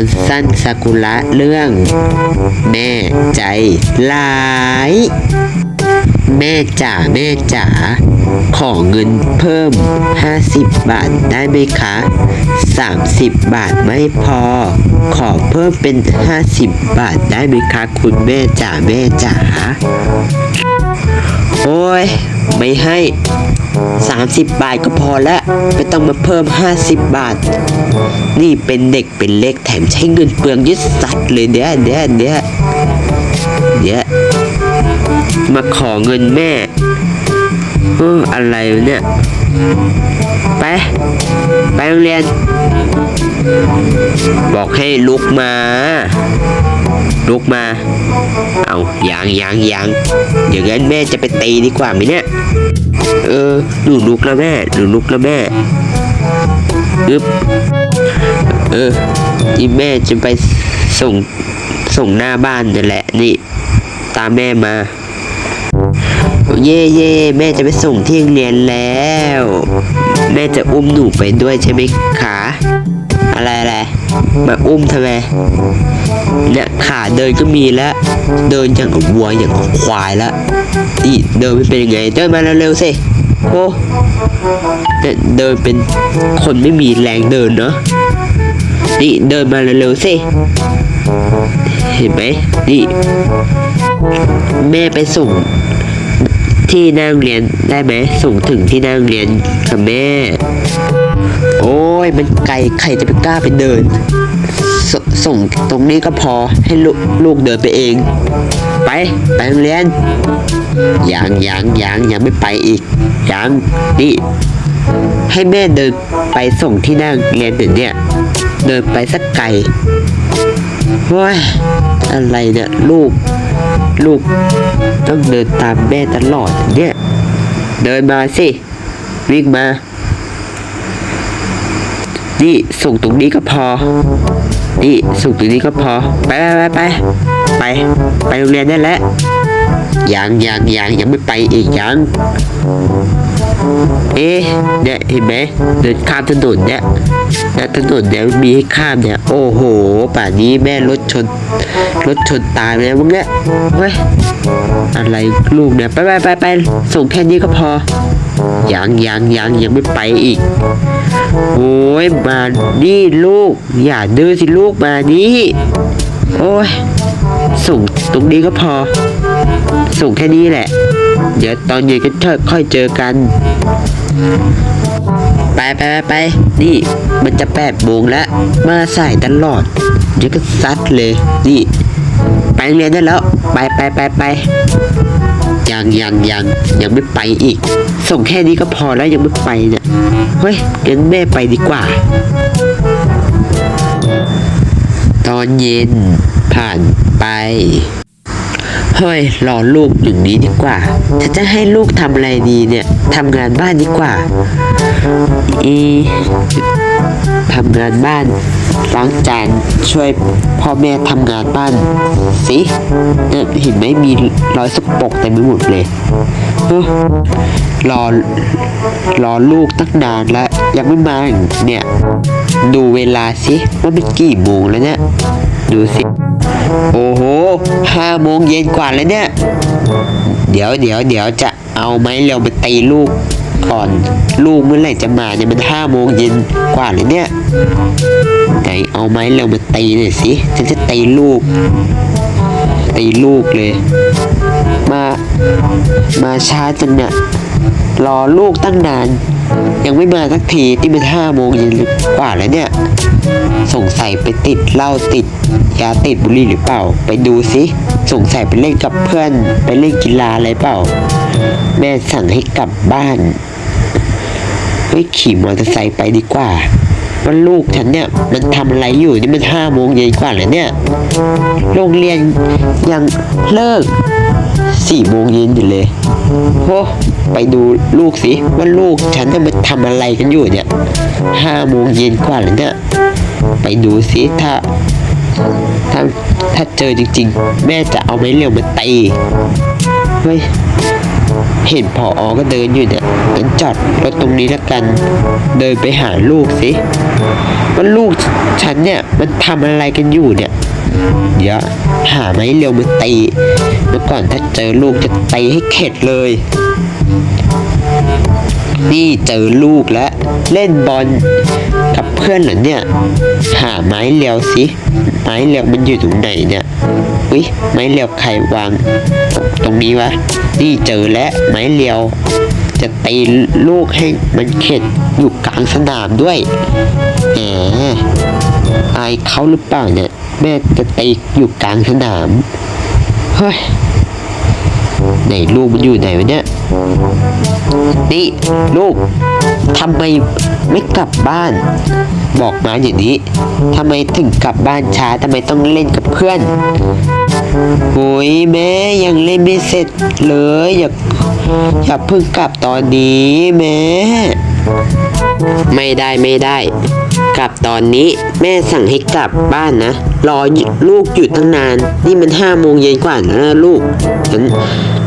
รสั้นซากุระเรื่อง แม่ใจหลาย แม่จ๋าแม่จ๋าขอเงินเพิ่ม 50 บาทได้ไหมคะ 30 บาทไม่พอ ขอเพิ่มเป็น 50 บาทได้ไหมคะ คุณแม่จ๋าแม่จ๋าโอ้ย ไม่ให้ 30 บาทก็พอแล้ว ไม่ต้องมาเพิ่ม 50 บาท นี่เป็นเด็กเป็นเล็กแถมใช้เงินเปลืองยึดสัตว์เลยเดี๋ยวเดี๋ยวเดี๋ยวเดี๋ยว มาขอเงินแม่เอออะไรเนี่ย ไป ไปโรงเรียน บอกให้ลุกมา ลุกมา เอายังยังยังอย่างนั้นแม่จะไปตีดีกว่าไหมเนี่ย เออหนูลุกแล้วแม่หนูลุกแล้วแม่อึบเออนี่แม่จะไปส่งส่งหน้าบ้านนั่นแหละ นี่ ตามแม่มา เย่เย่แม่จะไปส่งที่โรงเรียนแล้ว แม่จะอุ้มหนูไปด้วยใช่ไหมคะอะไรอะไรมาอุ้มทำไมเนี่ยขาเดินก็มีแล้ว เดินอย่างกับวัวอย่างกับควายแล้วนี่เดินไม่เป็นยังไง เดินมาเร็วๆสิโอ้เนี่ยเดินเป็นคนไม่มีแรงเดินเนาะนี่เดินมาเร็วๆสิเห็นไหมนี่ แม่ไปส่งที่นั่งเรียนได้ไหมส่งถึงที่นั่งเรียนกับแม่ โอ้ยมันไกลใครจะไปกล้าไปเดินสส่งตรงนี้ก็พอให้ลูกลูกเดินไปเอง ไปไปโรงเรียนยังยังยังยังไม่ไปอีกยังนี่ให้แม่เดินไปส่งที่นั่งเรียนเดี๋ยวนี่ยเดินไปสักไกลโอ้ยอะไรเนี่ยลูก ลูกต้องเดินตามแม่ตลอดเนี่ย เดินมาสิ วิ่งมา นี่ส่งตรงนี้ก็พอ นี่ส่งตรงนี้ก็พอ ไปไปไปไป ไปไปโรงเรียนได้แล้วยังยังยังยังไม่ไปอีกยัง เอ๊ะเนี่ยเห็นไหมเดินข้ามถนนเนี่ยแล้วถนนเนี่ยมีให้ข้ามเนี่ย โอ้โห ป่านนี้แม่รถชนรถชนตายไปแล้วมึงเนี่ยเฮ้ยอะไรลูกเนี่ยไปไปไปไปส่งแค่นี้ก็พอยังยังยังยังไม่ไปอีก โอ้ยมานี่ลูก อย่าดื้อสิลูกมานี่โอ้ยส่งตรงนี้ก็พอ ส่งแค่นี้แหละ เดี๋ยวตอนเย็นก็ค่อยเจอกัน ไปไปไปไปนี่ มันจะแปดโมงแล้ว มาสายตลอดเดี๋ยวก็ซัดเลย นี่ ไปเรียนได้แล้ว ไปไปไปไปยังยังยังยังไม่ไปอีก ส่งแค่นี้ก็พอแล้วยังไม่ไปเนี่ย เฮ้ยงั้นแม่ไปดีกว่า ตอนเย็นผ่านไป เฮ้ยรอลูกอย่างนี้ดีกว่าฉันจะให้ลูกทำอะไรดีเนี่ยทำงานบ้านดีกว่า อีทำงานบ้านล้างจานช่วยพ่อแม่ทำงานบ้านสิเนี่ยเห็นไหมมีรอยสกปรกเต็มไปหมดเลยเอ้อรอรอลูกตั้งนานแล้วยังไม่มาเนี่ย ดูเวลาสิว่ามันกี่โมงแล้วเนี่ย ดูสิ โอ้โหห้าโมงเย็นกว่าแล้วเนี่ย เดี๋ยวเดี๋ยวเดี๋ยวจะเอาไม้เร็วมาตีลูกก่อน ลูกเมื่อไหร่จะมาเนี่ยมันห้าโมงเย็นกว่าเลยเนี่ยไหนเอาไม้เร็วมาตีหน่อยสิฉันจะตีลูก ตีลูกเลย มา มาช้าจังเนี่ย รอลูกตั้งนาน ยังไม่มาสักทีที่มันห้าโมงเย็นกว่าแล้วเนี่ยสงสัยไปติดเหล้าติดยาติดบุหรี่หรือเปล่า ไปดูสิสงสัยไปเล่นกับเพื่อน ไปเล่นกีฬาอะไรเปล่า แม่สั่งให้กลับบ้านเฮ้ยขี่มอเตอร์ไซค์ไปดีกว่าว่าลูกฉันเนี่ยมันทำอะไรอยู่นี่มันห้าโมงเย็นกว่าแล้วเนี่ย โรงเรียนยังเลิก สี่โมงเย็นอยู่เลยโอ้ไปดูลูกสิว่าลูกฉันจะมาทำอะไรกันอยู่เนี่ยห้าโมงเย็นกว่าแล้วเนี่ยไปดูสิถ้าถ้าถ้าเจอจริง ๆ แม่จะเอาไม้เรียวมาตีเฮ้ยเห็นพออก็เดินอยู่เนี่ยงั้นจอดรถตรงนี้แล้วกัน เดินไปหาลูกสิว่าลูกฉันเนี่ยมันทำอะไรกันอยู่เนี่ย เดี๋ยวหาไม้เร็วมาตีเมื่อก่อนถ้าเจอลูกจะตีให้เข็ดเลย นี่เจอลูกแล้ว เล่นบอลกับเพื่อนเหรอเนี่ย หาไม้เรียวสิ ไม้เรียวมันอยู่ตรงไหนเนี่ย อุ้ยไม้เรียวใครวาง ตรงนี้วะ นี่เจอแล้วไม้เรียว จะตีลูกให้มันเข็ดอยู่กลางสนามด้วยแหม อายเขาหรือเปล่าเนี่ย แม่จะตีอยู่กลางสนาม เฮ้ยไหนลูกมันอยู่ไหนวะเนี่ย นี่ลูกทำไมไม่กลับบ้าน บอกมาอย่างนี้ทำไมถึงกลับบ้านช้าทำไมต้องเล่นกับเพื่อนโอ้ยแม่ยังเล่นไม่เสร็จเลย อย่าอย่าเพิ่งกลับตอนนี้แม่ไม่ได้ไม่ได้ กลับตอนนี้แม่สั่งให้กลับบ้านนะ รอลูกอยู่ตั้งนาน นี่มันห้าโมงเย็นกว่าแล้วนะลูกงั้น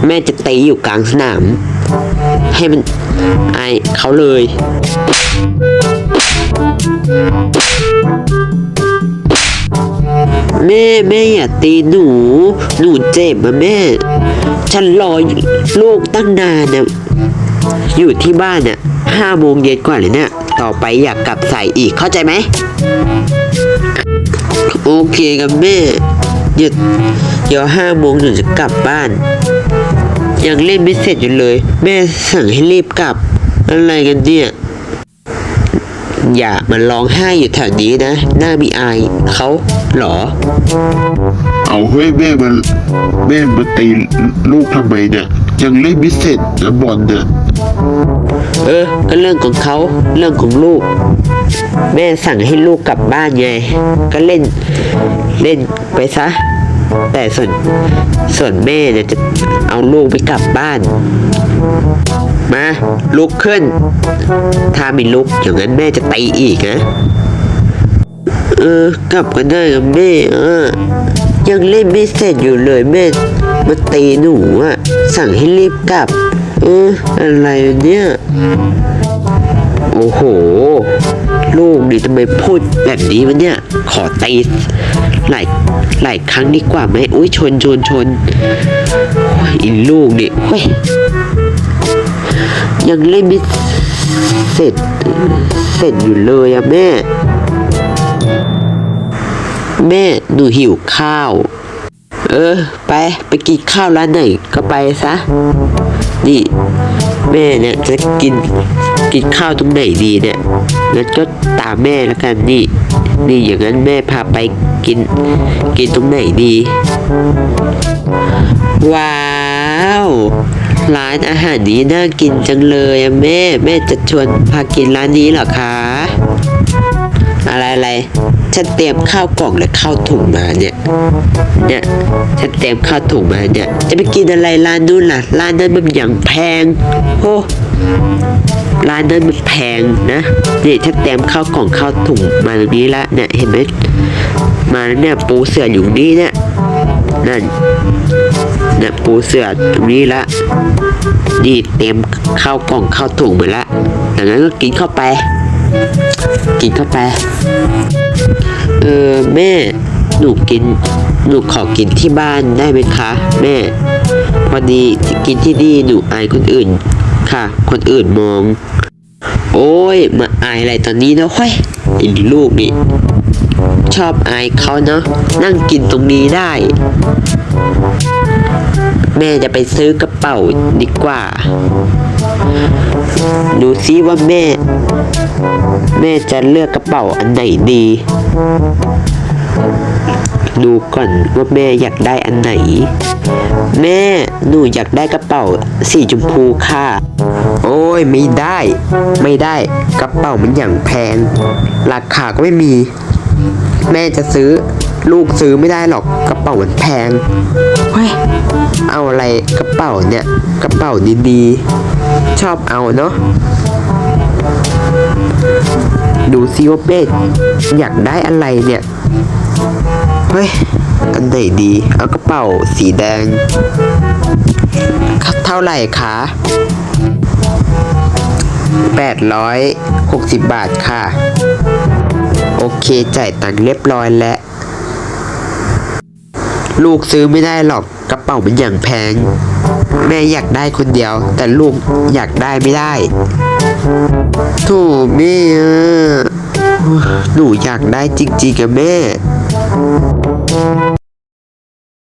แม่จะตีอยู่กลางสนาม ให้มันไอเขาเลยแม่แม่อย่าตีหนู หนูเจ็บอะแม่ ฉันรอลูกตั้งนานนะอยู่ที่บ้านน่ะห้าโมงเย็นกว่าเลยเนี่ย ต่อไปอยากกลับใส่อีกเข้าใจไหม โอเคกับแม่เดี๋ยวเดี๋ยวห้าโมงหนูจะกลับบ้าน ยังเล่นไม่เสร็จอยู่เลย แม่สั่งให้รีบกลับ อะไรกันเนี่ย อย่ามาร้องไห้อยู่แถวนี้นะ หน้ามีอายเขาเหรอ เอาเฮ้ยแม่มันแม่มาตีลูกทำไมเนี่ย ยังเล่นไม่เสร็จนะบอลเนี่ย เออ ก็เรื่องของเขาเรื่องของลูก แม่สั่งให้ลูกกลับบ้านไง ก็เล่นเล่นไปซะ แต่ส่วนส่วนแม่เนี่ยจะเอาลูกไปกลับบ้าน มาลุกขึ้น ถ้าไม่ลุกอย่างนั้นแม่จะตีอีกนะเออกลับกันได้กับแม่อะยังเล่นไม่เสร็จอยู่เลยแม่มาตีหนูอะสั่งให้รีบกลับ เอออะไรเนี่ยโอ้โห ลูกนี่ทำไมพูดแบบนี้วะเนี่ย ขอตีหลายหลายครั้งดีกว่าไหมอุ้ยชนชนชนอีลูกนี่เฮ้ยยังเล่นไม่เสร็จ เสร็จอยู่เลยอะแม่ แม่หนูหิวข้าว เออ ไป ไปกินข้าวร้านไหนก็ไปซะ นี่แม่เนี่ยจะกินกินข้าวตรงไหนดีเนี่ยงั้นก็ตามแม่แล้วกันนี่ นี่อย่างนั้นแม่พาไปกินกินตรงไหนดี ว้าวร้านอาหารนี้น่ากินจังเลยอะแม่ แม่จะชวนพากินร้านนี้เหรอคะ อะไรอะไรฉันเตรียมข้าวกล่องและข้าวถุงมาเนี่ยเนี่ยฉันเตรียมข้าวถุงมาเนี่ยจะไปกินอะไรร้านนู้นล่ะร้านนั้นมันอย่างแพงโอ้ร้านนั้นมันแพงนะนี่ฉันเตรียมข้าวกล่องข้าวถุงมาตรงนี้ละเนี่ยเห็นไหมมาแล้วเนี่ยปูเสืออยู่นี่เนี่ยนั่นเนี่ยปูเสือตรงนี้ละนี่เตรียมข้าวกล่องข้าวถุงมาละดังนั้นก็กินเข้าไป กินเข้าไป เออแม่หนูกินหนูขอกินที่บ้านได้ไหมคะ แม่พอดีกินที่นี่หนูอายคนอื่นค่ะ คนอื่นมอง โอ้ยมาอายอะไรตอนนี้นะเฮ้ยไอ้ลูกนี่ชอบอายเขาเนาะนั่งกินตรงนี้ได้ แม่จะไปซื้อกระเป๋าดีกว่า ดูซิว่าแม่ แม่จะเลือกกระเป๋าอันไหนดี ดูก่อนว่าแม่อยากได้อันไหน แม่หนูอยากได้กระเป๋าสีชมพูค่ะ โอ้ยไม่ได้ ไม่ได้กระเป๋ามันอย่างแพงราคาก็ไม่มี แม่จะซื้อลูกซื้อไม่ได้หรอกกระเป๋ามันแพงเฮ้ยเอาอะไรกระเป๋าเนี่ย กระเป๋าดีๆ ชอบเอาเนาะ ดูซิว่าเป้อยากได้อะไรเนี่ย เฮ้ย อันไหนดี เอากระเป๋าสีแดง เท่าไหร่คะ860 บาทค่ะ โอเค จ่ายตังค์เรียบร้อยแล้ว ลูกซื้อไม่ได้หรอกกระเป๋ามันอย่างแพง แม่อยากได้คนเดียว แต่ลูกอยากได้ไม่ได้ ถูแม่อะหนูอยากได้จริงๆอะแม่